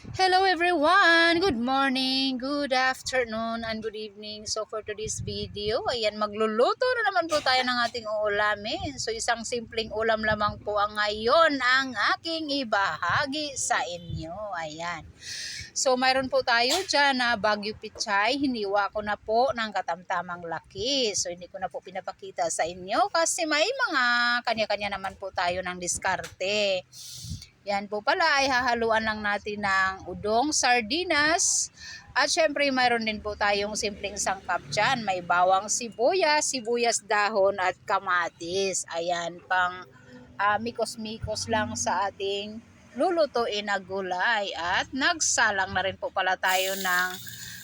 Hello everyone! Good morning, good afternoon, and good evening. So for today's video, ayan, magluluto na naman po tayo ng ating uulamin. So isang simpleng ulam lamang po ang ngayon ang aking ibahagi sa inyo. Ayan. So mayroon po tayo dyan na Baguio Pichay. Hiniwa ko na po ng katamtamang laki. So hindi ko na po pinapakita sa inyo kasi may mga kanya-kanya naman po tayo ng diskarte. Yan po pala ay hahaluan lang natin ng udong, sardinas, at syempre mayroon din po tayong simpleng sangkap dyan. May bawang sibuyas, sibuyas dahon at kamatis. Ayan, pang ah, mikos-mikos lang sa ating lulutuin na gulay. At nagsalang na rin po pala tayo ng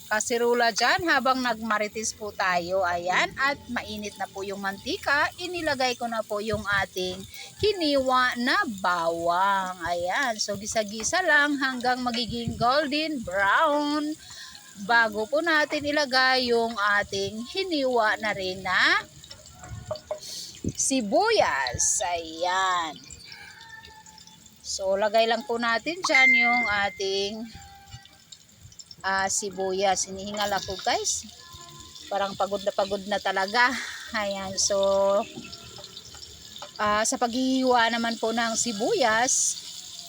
kasirula dyan habang nagmaritis po tayo. Ayan, at mainit na po yung mantika. Inilagay ko na po yung ating hiniwa na bawang. Ayan, so gisa-gisa lang hanggang magiging golden brown bago po natin ilagay yung ating hiniwa na rin na sibuyas. Ayan. So, lagay lang po natin dyan yung ating ah, sibuyas. Hinihingal ako guys. Parang pagod na pagod na talaga. Ayan, so ah, sa paghihiwa naman po ng sibuyas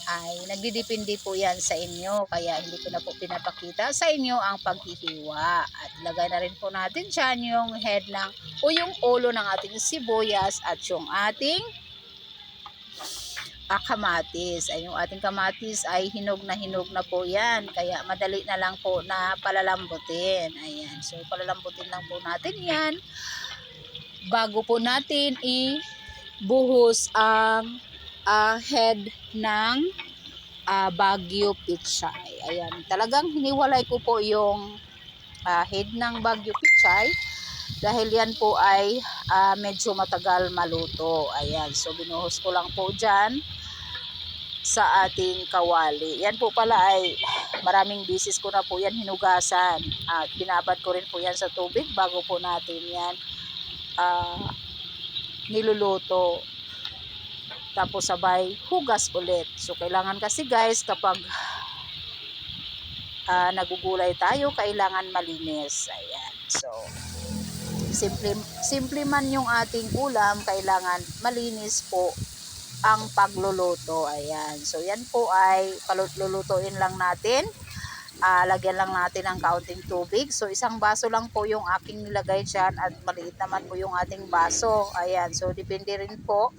ay nagdidepende po yan sa inyo. Kaya hindi ko na po pinapakita sa inyo ang paghihiwa. At lagay na rin po natin dyan yung head ng o yung ulo ng ating sibuyas at yung ating ah, kamatis. Ay, yung ating kamatis ay hinog na hinog na po yan. Kaya madali na lang po na palalambutin. Ayan. So, palalambutin lang po natin yan. Bago po natin i-buhos ang ah, head ng ah, Baguio Pichay. Ayan. Talagang hiniwalay ko po yung ah, head ng Baguio Pichay dahil yan po ay ah, medyo matagal maluto. Ayan. So, binuhos ko lang po dyan sa ating kawali. Yan po pala ay maraming bisis ko na po yan hinugasan. At binabad ko rin po yan sa tubig bago po natin yan ah, niluluto. Tapos sabay hugas ulit. So kailangan kasi guys kapag ah, nagugulay tayo, kailangan malinis. Ayan. So simple, simple man yung ating ulam, kailangan malinis po ang pagluluto. Ayan. So, yan po ay palulutuin lang natin. Ah, lagyan lang natin ng kaunting tubig. So, isang baso lang po yung aking nilagay dyan at maliit naman po yung ating baso. Ayan. So, depende rin po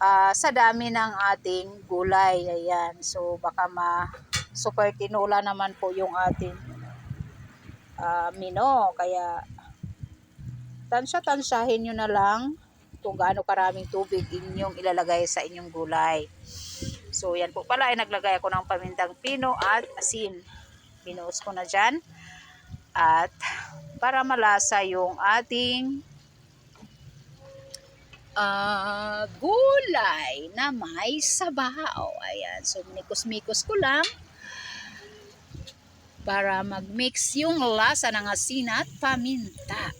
ah, sa dami ng ating gulay. Ayan. So, baka ma super tinula naman po yung ating ah, mino. Kaya, tansya-tansyahin nyo na lang kung gaano karaming tubig inyong ilalagay sa inyong gulay. So, yan po pala ay naglagay ako ng pamintang pino at asin. Binuos ko na dyan. At para malasa yung ating ah, gulay na may sabaw. Ayan. So, minikos-mikos ko lang para mag-mix yung lasa ng asin at paminta.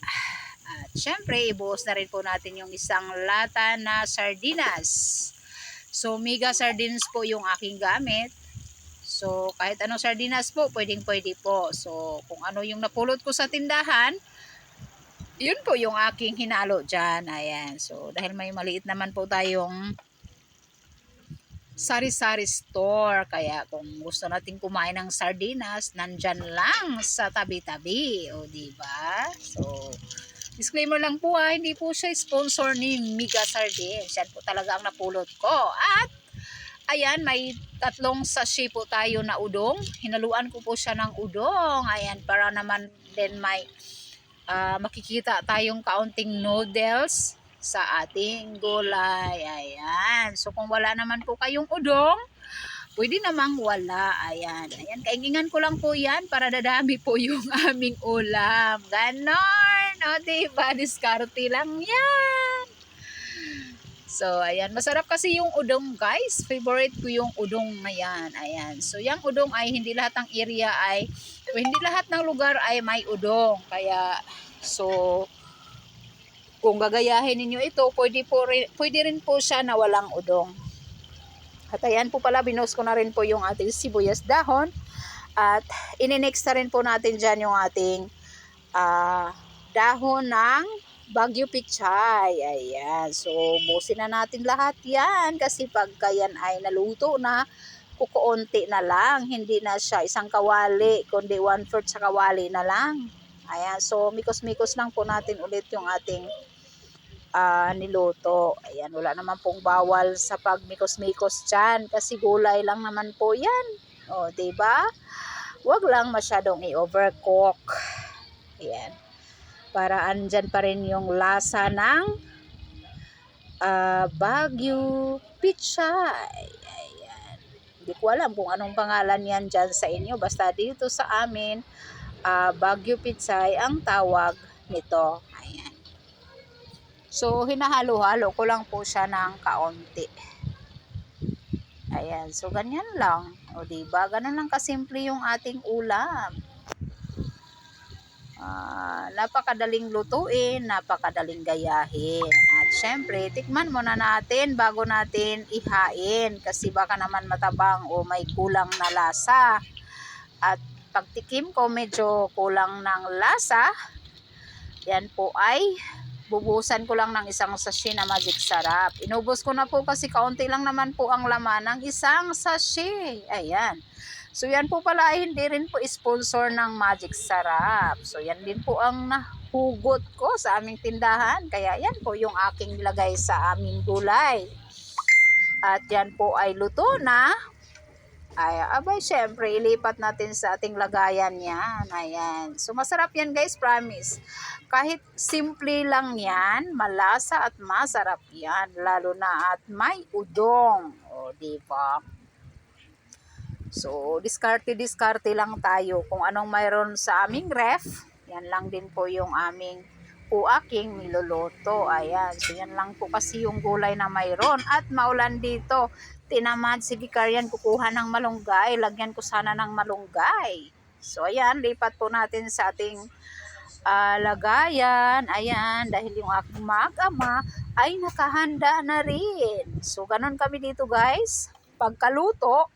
At syempre, ibuhos na rin po natin yung isang lata na sardinas. So, mega sardines po yung aking gamit. So, kahit anong sardinas po, pwedeng pwede po. So, kung ano yung napulot ko sa tindahan, yun po yung aking hinalo dyan. Ayan. So, dahil may maliit naman po tayong sari-sari store. Kaya kung gusto natin kumain ng sardinas, nandyan lang sa tabi-tabi. O, di ba? So, disclaimer lang po ha, hindi po siya sponsor ni Miga Sardines. Yan po talaga ang napulot ko. At, ayan, may tatlong sachet po tayo na udong. Hinaluan ko po siya ng udong. Ayan, para naman din may ah, makikita tayong kaunting noodles sa ating gulay. Ayan. So, kung wala naman po kayong udong, pwede namang wala. Ayan. Ayan. Kaingingan ko lang po yan para dadami po yung aming ulam. Ganon. O, diba? Diskarte lang yan. So, ayan. Masarap kasi yung udong, guys. Favorite ko yung udong na yan. Ayan. So, yung udong ay hindi lahat ng area ay, hindi lahat ng lugar ay may udong. Kaya, so, kung gagayahin ninyo ito, pwede, po rin, pwede rin po siya na walang udong. At ayan po pala, binos ko na rin po yung ating sibuyas dahon At ininex na rin po natin dyan yung ating ah, dahon ng Bagyo Pichay. Ayan. So, busin na natin lahat yan kasi pagka yan ay naluto na, kukuunti na lang. Hindi na siya isang kawali, kundi one-fourth sa kawali na lang. Ayan. So, mikos-mikos lang po natin ulit yung ating ah, niluto. Ayan. Wala naman pong bawal sa pagmikos-mikos dyan kasi gulay lang naman po yan. O, ba? Huwag lang masyadong i-overcook. Ayan. Para andyan pa rin yung lasa ng ah, Baguio Pichay. Ayan. Hindi ko alam kung anong pangalan yan dyan sa inyo. Basta dito sa amin, ah, Baguio Pichay ang tawag nito. Ayan. So, hinahalo-halo ko lang po siya ng kaunti. Ayan. So, ganyan lang. O, diba? Ganun lang kasimple yung ating ulam. Ah, napakadaling lutuin, napakadaling gayahin. At syempre, tikman muna natin bago natin ihain kasi baka naman matabang o may kulang na lasa. At pagtikim ko medyo kulang ng lasa, yan po ay bubusan ko lang ng isang sachet na magic sarap. Inubos ko na po kasi kaunti lang naman po ang laman ng isang sachet. Ayan. So yan po pala ay hindi rin po sponsor ng Magic Sarap. So yan din po ang nahugot ko sa aming tindahan. Kaya yan po yung aking nilagay sa aming gulay. At yan po ay luto na. Ay, abay, syempre, ilipat natin sa ating lagayan yan. Ayan. So, masarap yan, guys, promise. Kahit simple lang yan, malasa at masarap yan. Lalo na at may udong. O, di ba? So, diskarte-diskarte lang tayo kung anong mayroon sa aming ref. Yan lang din po yung aming po aking niluluto. Ayan. So, yan lang po kasi yung gulay na mayroon. At maulan dito. Tinamad si Vicarian kukuha ng malunggay. Lagyan ko sana ng malunggay. So, ayan. Lipat po natin sa ating ah, lagayan. Ayan. Dahil yung aking mag-ama ay nakahanda na rin. So, ganun kami dito guys. Pagkaluto,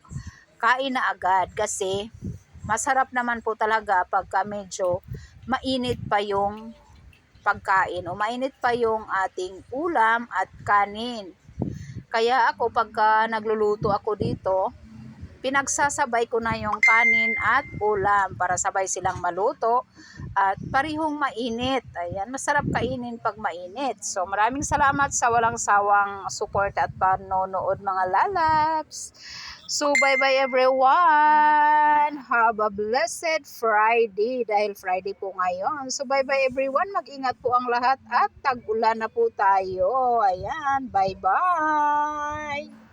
kain na agad kasi masarap naman po talaga pagka medyo mainit pa yung pagkain o mainit pa yung ating ulam at kanin. Kaya ako pagka nagluluto ako dito, pinagsasabay ko na yung kanin at ulam para sabay silang maluto at parihong mainit. Ayan, masarap kainin pag mainit. So maraming salamat sa walang sawang support at panonood mga lalabs. So, bye-bye everyone! Have a blessed Friday dahil Friday po ngayon. So, bye-bye everyone. Mag-ingat po ang lahat at tag-ulan na po tayo. Ayan, bye-bye!